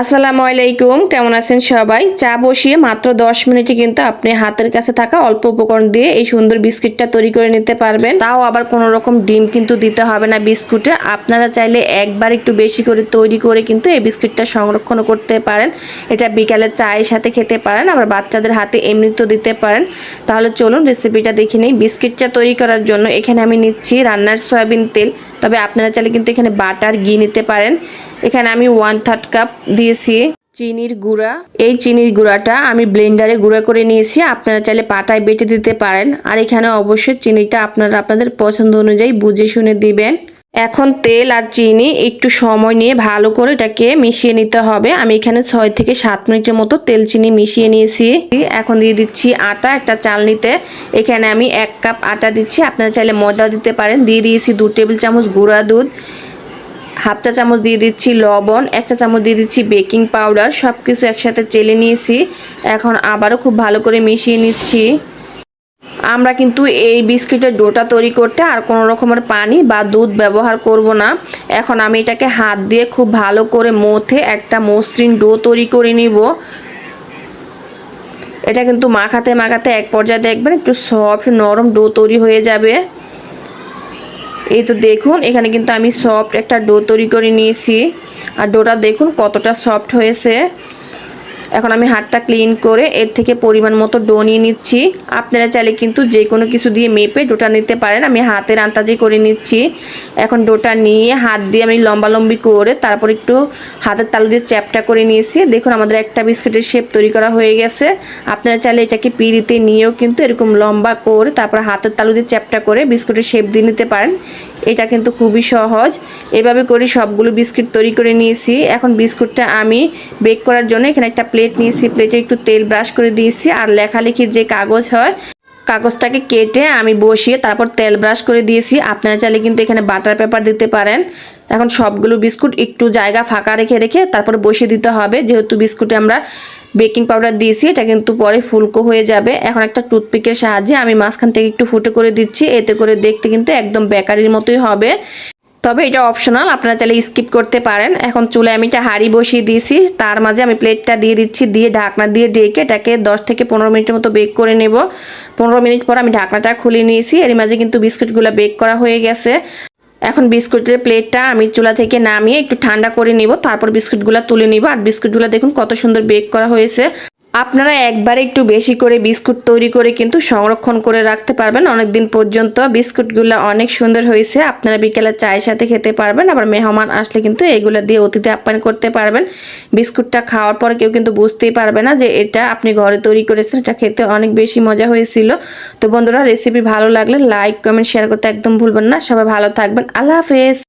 আসসালামু আলাইকুম, কেমন আছেন সবাই? চা বসিয়ে মাত্র 10 মিনিটে কিন্তু আপনি হাতের কাছে থাকা অল্প উপকরণ দিয়ে এই সুন্দর বিস্কিটটা তৈরি করে নিতে পারবেন। তাও আবার কোনো রকম ডিম কিন্তু দিতে হবে না বিস্কুটে। আপনারা চাইলে একবার একটু বেশি করে তৈরি করে কিন্তু এই বিস্কিটটা সংরক্ষণ করতে পারেন। এটা বিকালে চায়ের সাথে খেতে পারেন, আবার বাচ্চাদের হাতে এমনিতেও দিতে পারেন। তাহলে চলুন রেসিপিটা দেখে নিই। বিস্কিটটা তৈরি করার জন্য এখানে আমি নিচ্ছি রান্নার সয়াবিন তেল। তবে আপনারা চাইলে কিন্তু এখানে বাটার ঘি নিতে পারেন। এখানে আমি ওয়ান থার্ড কাপ দিয়েছি চিনির গুঁড়া। এই চিনির গুঁড়াটা আমি ব্লেন্ডারে গুঁড়া করে নিয়েছি। আপনারা চাইলে পাটায় বেটে দিতে পারেন। আর এখানে অবশ্যই চিনিটা আপনারা আপনাদের পছন্দ অনুযায়ী বুঝে শুনে দিবেন। এখন তেল আর চিনি একটু সময় নিয়ে ভালো করে এটাকে মিশিয়ে নিতে হবে। আমি এখানে ছয় থেকে সাত মিনিটের মতো তেল চিনি মিশিয়ে নিয়েছি। এখন দিয়ে দিচ্ছি আটা একটা চালনিতে। এখানে আমি এক কাপ আটা দিচ্ছি। আপনারা চাইলে ময়দা দিতে পারেন। দিয়ে দিয়েছি দু টেবিল চামচ গুঁড়া দুধ। হাফ চা চামচ দিয়ে দিচ্ছি লবণ, এক চা চামচ দিয়ে দিচ্ছি বেকিং পাউডার সব কিছু একসাথে চেলে নিয়েছি। এখন আবারও খুব ভালো করে মিশিয়ে নিচ্ছি। আমরা কিন্তু এই বিস্কিটের ডোটা তৈরি করতে আর কোনো রকমের পানি বা দুধ ব্যবহার করব না। এখন আমি এটাকে হাত দিয়ে খুব ভালো করে মথে একটা মসৃণ ডো তৈরি করে নিব। এটা কিন্তু মাখাতে মাখাতে এক পর্যায়ে দেখবেন একটু সফট নরম ডো তৈরি হয়ে যাবে। এই তো দেখুন, এখানে কিন্তু আমি সফট একটা ডো তৈরি করে নিয়েছি। আর ডোটা দেখুন কতটা সফট হয়েছে। এখন আমি হাতটা ক্লিন করে এর থেকে পরিমাণ মতো ডো নিয়ে নিচ্ছি। আপনারা চাইলে কিন্তু যে কোনো কিছু দিয়ে মেপে ডোটা নিতে পারেন। আমি হাতের আন্তাজি করে নিচ্ছি। এখন ডোটা নিয়ে হাত দিয়ে আমি লম্বালম্বি করে তারপর একটু হাতের তালু দিয়ে চ্যাপটা করে নিয়েছি। দেখুন আমাদের একটা বিস্কুটের শেপ তৈরি করা হয়ে গেছে। আপনারা চাইলে এটাকে পিড়িতে নিয়েও কিন্তু এরকম লম্বা করে তারপর হাতের তালু দিয়ে চ্যাপটা করে বিস্কুটের শেপ দিয়ে নিতে পারেন। এটা কিন্তু খুবই সহজ। এভাবে করে সবগুলো বিস্কুট তৈরি করে নিয়েছি। এখন বিস্কুটটা আমি বেক করার জন্য এখানে একটা প্লেট নিয়েছি প্লেটে একটু তেল ব্রাশ করে দিয়েছি আর লেখালেখির যে কাগজ হয়, কাগজটাকে কেটে আমি বসিয়ে তারপর তেল ব্রাশ করে দিয়েছি। আপনারা চাইলে কিন্তু এখানে বাটার পেপার দিতে পারেন। এখন সবগুলো বিস্কুট একটু জায়গা ফাঁকা রেখে রেখে তারপর বসিয়ে দিতে হবে। যেহেতু বিস্কুটে আমরা বেকিং পাউডার দিয়েছি, এটা কিন্তু পরে ফুলকো হয়ে যাবে। এখন একটা টুথপিকের সাহায্যে আমি মাঝখান থেকে একটু ফুটো করে দিচ্ছি। এতে করে দেখতে কিন্তু একদম বেকারির মতোই হবে। তবে এটা অপশনাল আপনারা চাইলে স্কিপ করতে পারেন। এখন চুলে আমি এটা হাঁড়ি বসিয়ে দিয়েছি, তার মাঝে আমি প্লেটটা দিয়ে দিচ্ছি, দিয়ে ঢাকনা দিয়ে ডেকে এটাকে দশ থেকে পনেরো মিনিটের মতো বেক করে নেব। পনেরো মিনিট পর আমি ঢাকনাটা খুলে নিয়েছি এর মাঝে কিন্তু বিস্কুটগুলো বেক করা হয়ে গেছে। এখন বিস্কুটের প্লেটটা আমি চুলা থেকে নামিয়ে একটু ঠান্ডা করে নিব, তারপর বিস্কুটগুলো তুলে নিব। আর বিস্কুটগুলো দেখুন কত সুন্দর বেক করা হয়েছে। আপনারা একবারে একটু বেশি করে বিস্কুট তৈরি করে কিন্তু সংরক্ষণ করে রাখতে পারবেন। অনেক দিন পর্যন্ত বিস্কুটগুলো অনেক সুন্দর হয়েছে। আপনারা বিকেলে চায়ের সাথে খেতে পারবেন, আবার মেহমান আসলে কিন্তু এগুলো দিয়ে অতিথি আপ্যায়ন করতে পারবেন। বিস্কুটটা খাওয়ার পর কেউ কিন্তু বুঝতেই পারবে না যে এটা আপনি ঘরে তৈরি করেছেন, এটা খেতে অনেক বেশি মজা হয়েছিল। তো বন্ধুরা রেসিপি ভালো লাগলে লাইক কমেন্ট শেয়ার করতে একদম ভুলবেন না। সবাই ভালো থাকবেন। আল্লাহ হাফেজ।